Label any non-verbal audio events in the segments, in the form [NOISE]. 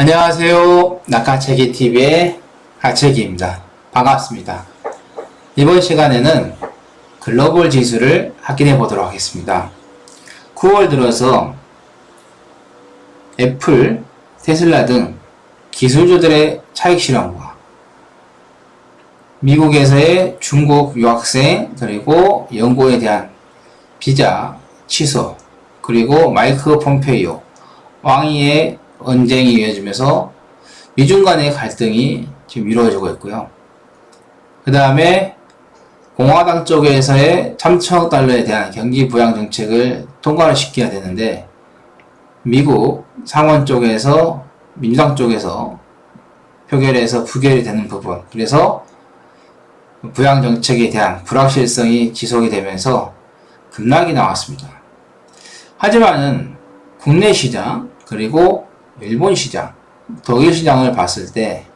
안녕하세요. 낙하체기TV의 하체기입니다. 반갑습니다. 이번 시간에는 글로벌 지수를 확인해 보도록 하겠습니다. 9월 들어서 애플, 테슬라 등 기술주들의 차익 실험과 미국에서의 중국 유학생 그리고 연구에 대한 비자 취소 그리고 마이크 폼페이오 왕위의 언쟁이 이어지면서 미중 간의 갈등이 지금 이루어지고 있고요. 그 다음에 공화당 쪽에서의 3천억 달러에 대한 경기 부양 정책을 통과를 시켜야 되는데 미국 상원 쪽에서 민주당 쪽에서 표결에서 부결이 되는 부분 그래서 부양 정책에 대한 불확실성이 지속이 되면서 급락이 나왔습니다. 하지만은 국내 시장 그리고 일본 시장, 독일 시장을 봤을 때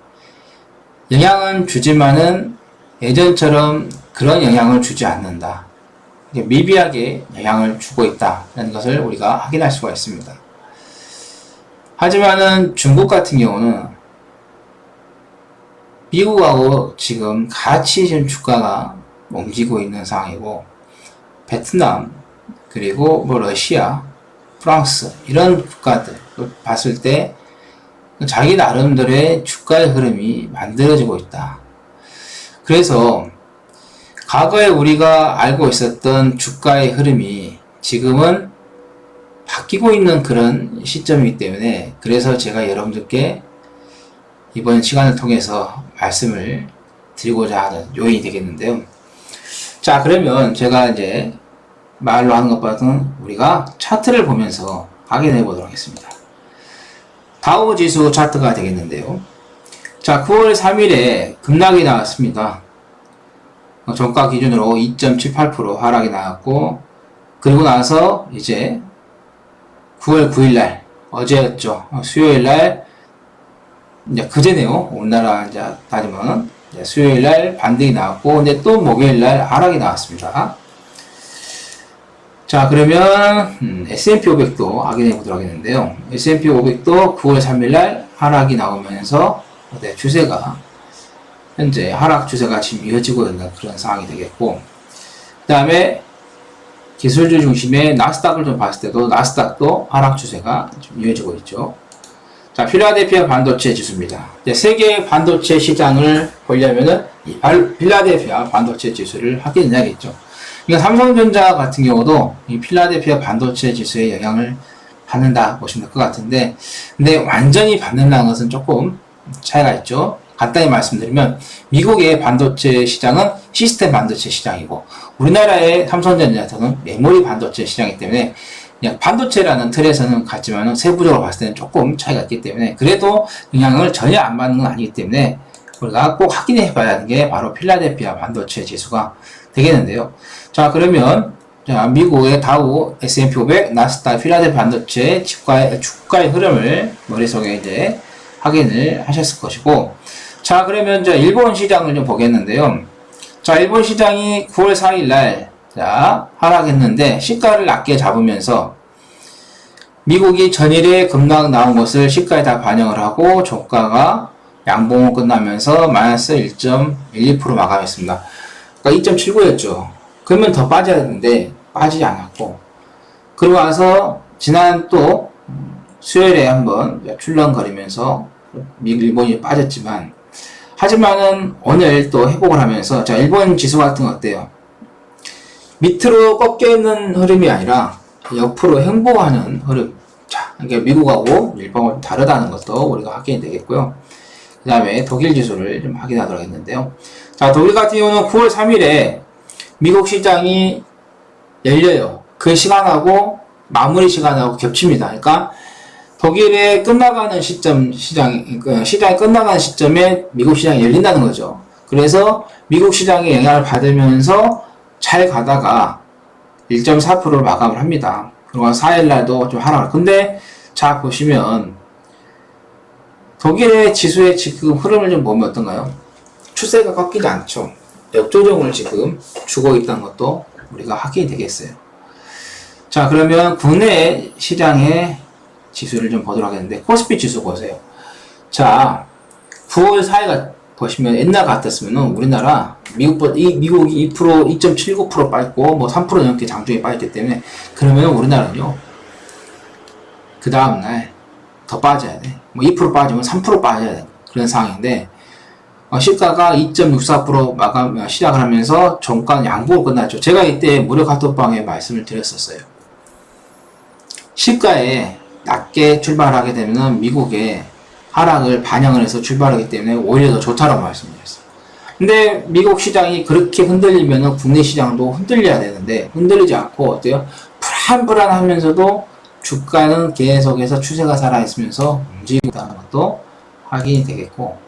영향은 주지만은 예전처럼 그런 영향을 주지 않는다. 미비하게 영향을 주고 있다는 것을 우리가 확인할 수가 있습니다. 하지만은 중국 같은 경우는 미국하고 지금 같이 지금 주가가 옮기고 있는 상황이고 베트남 그리고 뭐 러시아, 프랑스 이런 국가들 봤을 때 자기 나름대로의 주가의 흐름이 만들어지고 있다. 그래서 과거에 우리가 알고 있었던 주가의 흐름이 지금은 바뀌고 있는 그런 시점이기 때문에 그래서 제가 여러분들께 이번 시간을 통해서 말씀을 드리고자 하는 요인이 되겠는데요. 자, 그러면 제가 이제 말로 하는 것보다는 우리가 차트를 보면서 확인해 보도록 하겠습니다. 다우 지수 차트가 되겠는데요. 자, 9월 3일에 급락이 나왔습니다. 어, 종가 기준으로 2.78% 하락이 나왔고, 그리고 나서 이제 9월 9일날, 어제였죠. 어, 수요일날, 이제 그제네요. 우리나라 이제 따지면, 수요일날 반등이 나왔고, 근데 또 목요일날 하락이 나왔습니다. 자, 그러면 음, S&P 500도 확인해 보도록 하겠는데요. S&P 500도 9월 3일 날 하락이 나오면서 네, 추세가 현재 하락 추세가 지금 이어지고 있는 그런 상황이 되겠고 그 다음에 기술주 중심의 나스닥을 좀 봤을 때도 나스닥도 하락 추세가 좀 이어지고 있죠. 자, 필라델피아 반도체 지수입니다. 네, 세계 반도체 시장을 보려면은 이 필라델피아 반도체 지수를 확인해야겠죠. 그러니까 삼성전자 같은 경우도 이 필라델피아 반도체 지수에 영향을 받는다 보시면 될 것 같은데, 근데 완전히 받는다는 것은 조금 차이가 있죠. 간단히 말씀드리면 미국의 반도체 시장은 시스템 반도체 시장이고 우리나라의 삼성전자는 메모리 반도체 시장이기 때문에 그냥 반도체라는 틀에서는 같지만 세부적으로 봤을 때는 조금 차이가 있기 때문에 그래도 영향을 전혀 안 받는 건 아니기 때문에 우리가 꼭 확인해 봐야 하는 게 바로 필라델피아 반도체 지수가 되겠는데요. 자, 그러면 자, 미국의 다우, S&P 500, 나스닥, 필라델 반도체 주가의, 주가의 흐름을 머릿속에 이제 확인을 하셨을 것이고, 자, 그러면 이제 일본 시장을 좀 보겠는데요. 자, 일본 시장이 9월 4일 날, 자, 하락했는데, 시가를 낮게 잡으면서, 미국이 전일에 급락 나온 것을 시가에 다 반영을 하고, 종가가 양봉을 끝나면서 마이너스 1.12% 마감했습니다. 그러니까 2.79였죠. 그러면 더 빠져야 되는데 빠지지 않았고 그러고 나서 지난 또 수요일에 한번 출렁거리면서 일본이 빠졌지만 하지만은 오늘 또 회복을 하면서 자 일본 지수 같은 거 어때요? 밑으로 꺾여 있는 흐름이 아니라 옆으로 행보하는 흐름. 자, 이게 미국하고 일본은 다르다는 것도 우리가 확인이 되겠고요. 그 다음에 독일 지수를 좀 확인하도록 했는데요. 자, 독일 같은 경우는 9월 3일에 미국 시장이 열려요. 그 시간하고 마무리 시간하고 겹칩니다. 그러니까 독일에 끝나가는 시점, 시장, 그 시장이 끝나가는 시점에 미국 시장이 열린다는 거죠. 그래서 미국 시장에 영향을 받으면서 잘 가다가 1.4%를 마감을 합니다. 그리고 4일날도 좀 하락을. 근데 자, 보시면 독일의 지수의 지금 흐름을 좀 보면 어떤가요? 추세가 꺾이지 않죠. 역조정을 지금 주고 있다는 것도 우리가 확인이 되겠어요. 자, 그러면 국내 시장의 지수를 좀 보도록 하겠는데, 코스피 지수 보세요. 자, 9월 4일가 보시면 옛날 같았으면 우리나라 미국보다 이 미국이 2% 2.79% 빠졌고 뭐 3% 넘게 장중에 빠졌기 때문에 그러면 우리나라는요 그 다음 날 더 빠져야 돼. 뭐 2% 빠지면 3% 빠져야 돼. 그런 상황인데 어, 시가가 2.64% 마감 시작을 하면서 종가는 양보로 끝났죠. 제가 이때 무료 카톡방에 말씀을 드렸었어요. 시가에 낮게 출발하게 되면 미국의 하락을 반영을 해서 출발하기 때문에 오히려 더 좋다라고 말씀드렸어요. 근데 미국 시장이 그렇게 흔들리면 국내 시장도 흔들려야 되는데 흔들리지 않고 어때요? 불안불안하면서도 주가는 계속해서 추세가 살아있으면서 움직이고 있다는 것도 확인이 되겠고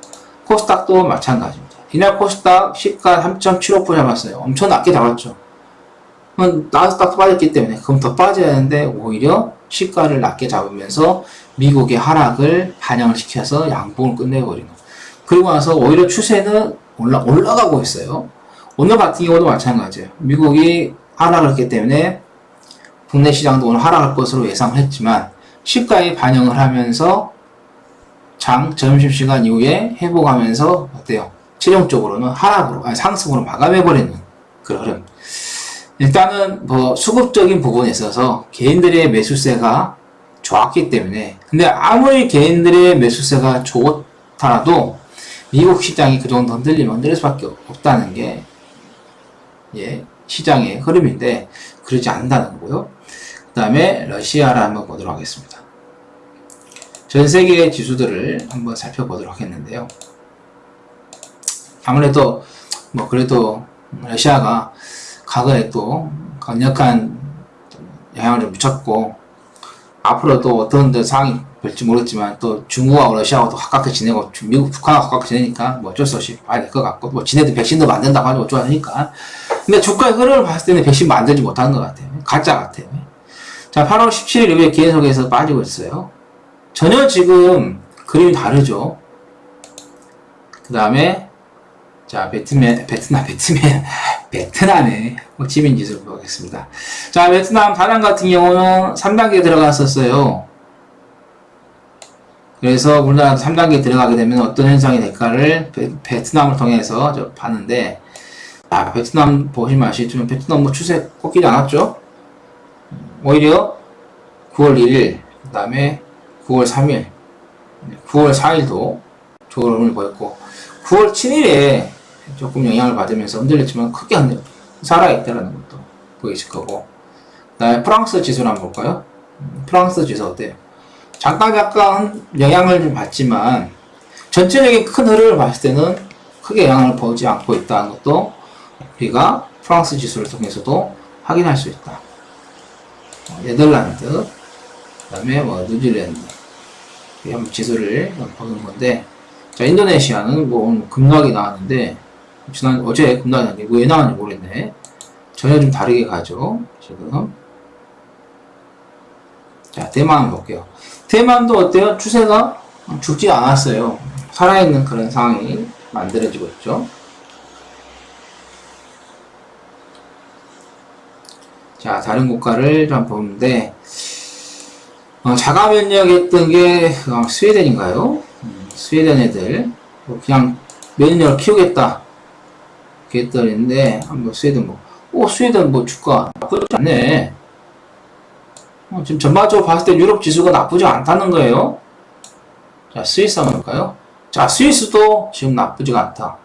코스닥도 마찬가지입니다. 이날 코스닥 시가 3.75% 잡았어요. 엄청 낮게 잡았죠. 나스닥도 빠졌기 때문에 그럼 더 빠져야 하는데 오히려 시가를 낮게 잡으면서 미국의 하락을 반영을 시켜서 양봉을 끝내버리는 그리고 나서 오히려 추세는 올라, 올라가고 있어요. 오늘 같은 경우도 마찬가지예요. 미국이 하락을 했기 때문에 국내 시장도 오늘 하락할 것으로 예상을 했지만 시가에 반영을 하면서 장 점심시간 이후에 회복하면서 어때요? 최종적으로는 하락으로 아니 상승으로 마감해버리는 그런 흐름. 일단은 뭐 수급적인 부분에 있어서 개인들의 매수세가 좋았기 때문에 근데 아무리 개인들의 매수세가 좋더라도 미국 시장이 그 정도 흔들리면 흔들릴 수밖에 없다는 게 예, 시장의 흐름인데 그러지 않는다는 거고요. 그 다음에 러시아를 한번 보도록 하겠습니다. 전 세계의 지수들을 한번 살펴보도록 하겠는데요. 아무래도 뭐 그래도 러시아가 과거에 또 강력한 영향을 좀 미쳤고 앞으로도 어떤 데 상황이 될지 모르겠지만 또 중국하고 러시아하고도 가깝게 지내고 미국 북한하고 가깝게 지내니까 뭐 어쩔 수 없이 봐야 될 것 같고 뭐 지네들 백신도 만든다고 하고 어쩌니까. 근데 주가의 흐름을 봤을 때는 백신 만들지 못하는 것 같아요. 가짜 같아요. 자 8월 17일 이후에 계속해서 빠지고 있어요 전혀 지금 그림이 다르죠 그 다음에 자 베트맨 베트남 베트맨 [LAUGHS] 베트남의 호치민 지수를 보겠습니다. 자, 베트남 다낭 같은 경우는 3단계 들어갔었어요. 그래서 우리나라 3단계 들어가게 되면 어떤 현상이 될까를 베, 트남을 통해서 저 봤는데, 아, 베트남 보시면 아시겠지만 베트남 뭐 추세 꺾이지 않았죠? 오히려 9월 1일, 그 다음에 9월 3일, 9월 4일도 좋은 흐름을 보였고, 9월 7일에 조금 영향을 받으면서 흔들렸지만 크게 안 살아있다는 것도 보이실 거고 그다음에 프랑스 지수를 한번 볼까요? 음, 프랑스 지수 어때요? 잠깐 잠깐 영향을 좀 받지만 전체적인 큰 흐름을 봤을 때는 크게 영향을 보지 않고 있다는 것도 우리가 프랑스 지수를 통해서도 확인할 수 있다. 어, 네덜란드, 그 다음에 뭐 뉴질랜드 지수를 보는 건데 자 인도네시아는 뭐 급락이 나왔는데 지난 어제 급락이 왜 나왔는지 모르겠네. 전혀 좀 다르게 가죠. 지금. 자, 대만 한번 볼게요. 대만도 어때요? 추세가 죽지 않았어요. 살아있는 그런 상황이 만들어지고 있죠. 자, 다른 국가를 좀 보는데, 어, 자가 면역했던 게 어, 스웨덴인가요? 음, 스웨덴 애들 뭐 그냥 면역을 키우겠다. 했더니인데 한번 스웨덴 뭐, 오 스웨덴 뭐 주가 나쁘지 않네. 어, 지금 전반적으로 봤을 때 유럽 지수가 나쁘지 않다는 거예요. 자 스위스 한번 볼까요? 자 스위스도 지금 나쁘지가 않다.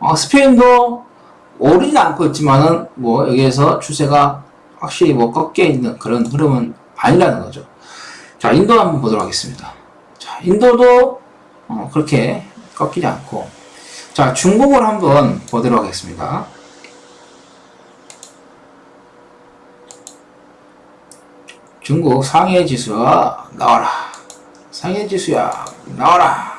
어, 스페인도 오르진 않고 있지만은 뭐 여기에서 추세가 확실히 뭐 꺾여 있는 그런 흐름은 아니라는 거죠. 자 인도 한번 보도록 하겠습니다. 자 인도도 어, 그렇게 꺾이지 않고 자, 중국을 한번 보도록 하겠습니다. 중국 상해 지수가 나와라. 상해 지수야, 나와라.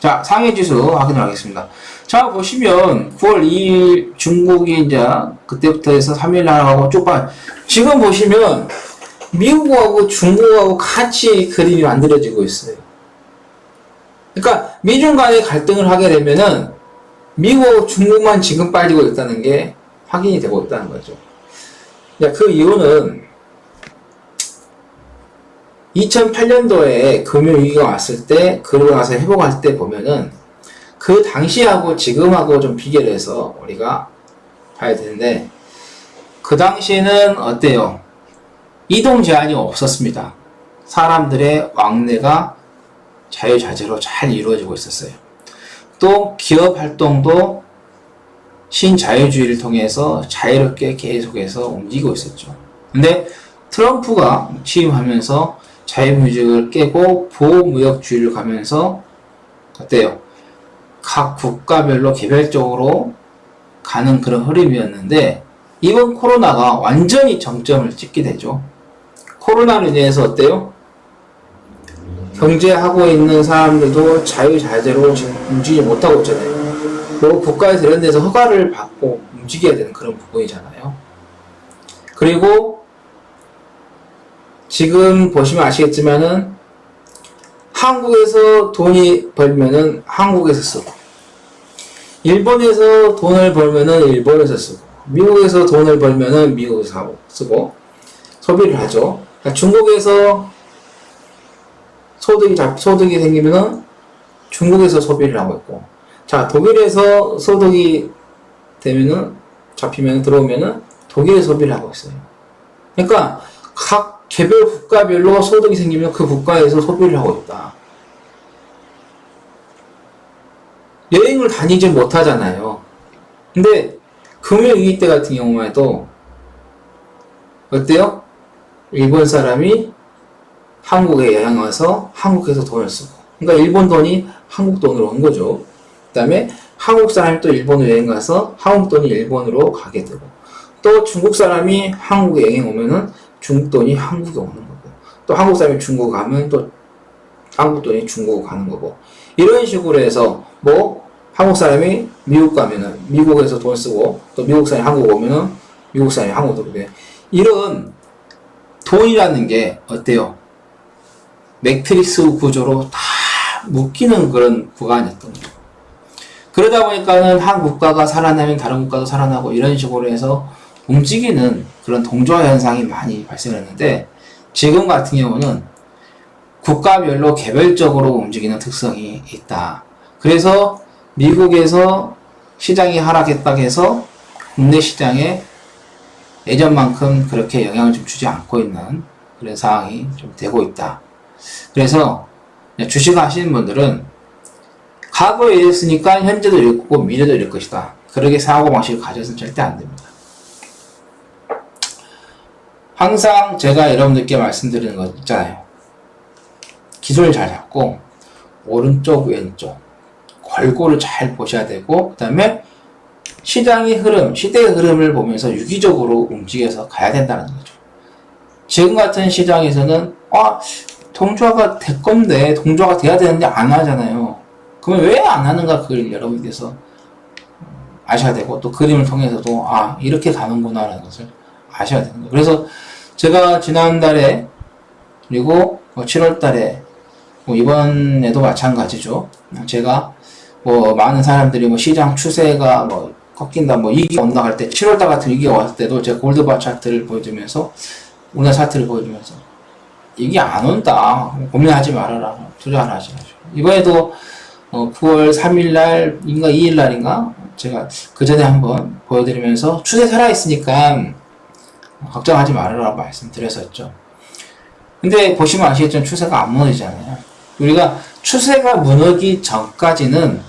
자, 상해 지수 확인하겠습니다. 자, 보시면 9월 2일 중국이 이제 그때부터 해서 3일 나가고 쭉 봐. 지금 보시면 미국하고 중국하고 같이 그림이 만들어지고 있어요. 그러니까 미중 간의 갈등을 하게 되면은 미국, 중국만 지금 빠지고 있다는 게 확인이 되고 있다는 거죠. 그 이유는 2008년도에 금융위기가 왔을 때, 그러고 나서 회복할 때 보면은 그 당시하고 지금하고 좀 비교를 해서 우리가 봐야 되는데, 그 당시에는 어때요? 이동 제한이 없었습니다. 사람들의 왕래가 자유자재로 잘 이루어지고 있었어요. 또 기업 활동도 신자유주의를 통해서 자유롭게 계속해서 움직이고 있었죠. 근데 트럼프가 취임하면서 자유무역을 깨고 보호무역주의를 가면서 어때요? 각 국가별로 개별적으로 가는 그런 흐름이었는데 이번 코로나가 완전히 정점을 찍게 되죠. 코로나로 인해서 어때요? 경제하고 있는 사람들도 자유자재로 움직이지 못하고 있잖아요. 뭐 국가에서 이런 데서 허가를 받고 움직여야 되는 그런 부분이잖아요. 그리고 지금 보시면 아시겠지만은 한국에서 돈이 벌면은 한국에서 쓰고 일본에서 돈을 벌면은 일본에서 쓰고 미국에서 돈을 벌면은 미국에서 쓰고 소비를 하죠. 그러니까 중국에서 소득이 잡, 소득이 생기면은 중국에서 소비를 하고 있고 자 독일에서 소득이 되면은 잡히면 들어오면은 독일에 소비를 하고 있어요. 그러니까 각 개별 국가별로 소득이 생기면 그 국가에서 소비를 하고 있다. 여행을 다니지 못하잖아요. 근데 금융위기 때 같은 경우에도 어때요? 일본 사람이 한국에 여행 와서 한국에서 돈을 쓰고. 그러니까 일본 돈이 한국 돈으로 온 거죠. 그 다음에 한국 사람이 또 일본으로 여행 가서 한국 돈이 일본으로 가게 되고. 또 중국 사람이 한국에 여행 오면은 중국 돈이 한국에 오는 거고. 또 한국 사람이 중국 가면 또 한국 돈이 중국 가는 거고. 이런 식으로 해서 뭐 한국 사람이 미국 가면은 미국에서 돈 쓰고 또 미국 사람이 한국 오면은 미국 사람이 한국 돈 쓰고 이런 돈이라는 게 어때요? 매트릭스 구조로 다 묶이는 그런 구간이었던 거예요. 그러다 보니까는 한 국가가 살아나면 다른 국가도 살아나고 이런 식으로 해서 움직이는 그런 동조화 현상이 많이 발생했는데 지금 같은 경우는 국가별로 개별적으로 움직이는 특성이 있다. 그래서 미국에서 시장이 하락했다고 해서 국내 시장에 예전만큼 그렇게 영향을 좀 주지 않고 있는 그런 상황이 좀 되고 있다. 그래서 주식 하시는 분들은 과거에 이랬으니까 현재도 이럴 거고 미래도 이럴 것이다. 그렇게 사고방식을 가져서는 절대 안 됩니다. 항상 제가 여러분들께 말씀드리는 거 있잖아요. 기술을 잘 잡고 오른쪽 왼쪽 골고루 잘 보셔야 되고 그 다음에 시장의 흐름, 시대의 흐름을 보면서 유기적으로 움직여서 가야 된다는 거죠. 지금 같은 시장에서는 아 동조화가 될 건데 동조화가 돼야 되는데 안 하잖아요. 그러면 왜 안 하는가 그걸 여러분께서 아셔야 되고 또 그림을 통해서도 아 이렇게 가는구나라는 것을 아셔야 되는 거예요. 그래서 제가 지난달에 그리고 7월달에 뭐 이번에도 마찬가지죠. 제가 뭐 많은 사람들이 뭐 시장 추세가 뭐 꺾인다. 뭐 온다 할 때 7월달 같은 위기가 왔을 때도 제가 골드바 차트를 보여주면서 우나 차트를 보여주면서 이게 안 온다. 고민하지 말아라. 투자를 하지 마죠 이번에도 어 9월 3일날 인가 2일날인가 제가 그 전에 한번 보여드리면서 추세 살아있으니까 걱정하지 말아라 말씀드렸었죠. 근데 보시면 아시겠지만 추세가 안 무너지잖아요. 우리가 추세가 무너기 전까지는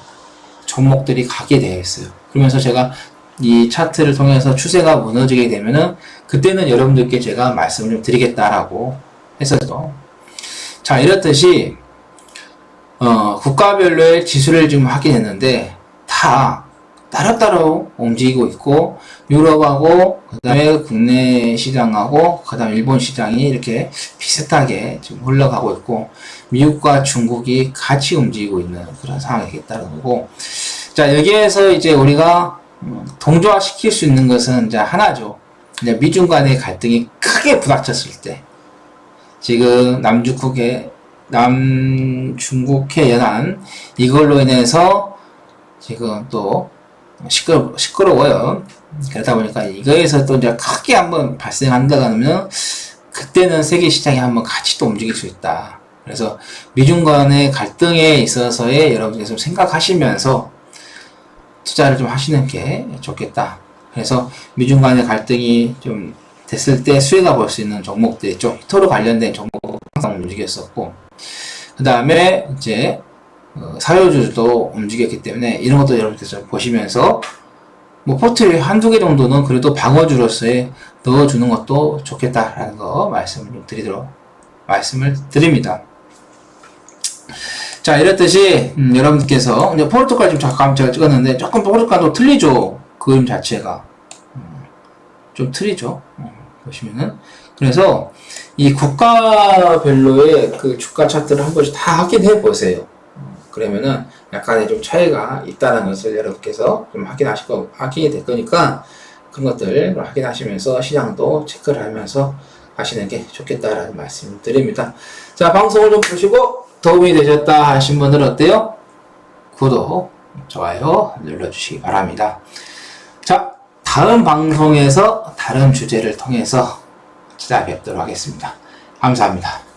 종목들이 가게 되어 있어요. 그러면서 제가 이 차트를 통해서 추세가 무너지게 되면은 그때는 여러분들께 제가 말씀을 좀 드리겠다라고 했었죠. 자, 이렇듯이 어, 국가별로의 지수를 좀 됐는데 다 따로따로 움직이고 있고 유럽하고 그다음에 국내 시장하고 그다음 일본 시장이 이렇게 비슷하게 지금 흘러가고 있고 미국과 중국이 같이 움직이고 있는 그런 상황이겠다는 거고 자 여기에서 이제 우리가 동조화 시킬 수 있는 것은 이제 하나죠. 이제 미중 간의 갈등이 크게 부닥쳤을 때 지금 남중국해 남중국해 연안 이걸로 인해서 지금 또 시끄러, 시끄러워요. 그러다 보니까 이거에서 또 이제 크게 한번 발생한다 그러면 그때는 세계 시장이 한번 같이 또 움직일 수 있다. 그래서 미중 간의 갈등에 있어서의 여러분들이 좀 생각하시면서 투자를 좀 하시는 게 좋겠다. 그래서 미중 간의 갈등이 좀 됐을 때 수혜가 볼 수 있는 종목들 있죠. 히토로 관련된 종목 항상 움직였었고, 그 다음에 이제 어, 사료주도 움직였기 때문에 이런 것도 여러분께서 보시면서 뭐 포트에 한두 개 정도는 그래도 방어주로서의 넣어주는 것도 좋겠다라는 거 말씀을 좀 드리도록 말씀을 드립니다. 자, 이랬듯이, 음, 여러분께서, 이제 포르투갈 지금 잠깐 제가 찍었는데, 조금 포르투갈도 틀리죠. 그림 자체가. 음, 좀 틀리죠. 어, 보시면은. 그래서, 이 국가별로의 그 주가 차트를 한 번씩 다 확인해 보세요. 어, 그러면은, 약간의 좀 차이가 있다는 것을 여러분께서 좀 확인하실 거, 확인이 될 거니까, 그런 것들 확인하시면서 시장도 체크를 하면서 하시는 게 좋겠다라는 말씀을 드립니다. 자, 방송을 좀 보시고 도움이 되셨다 하신 분들은 어때요? 구독, 좋아요 눌러주시기 바랍니다. 자, 다음 방송에서 다른 주제를 통해서 찾아뵙도록 하겠습니다. 감사합니다.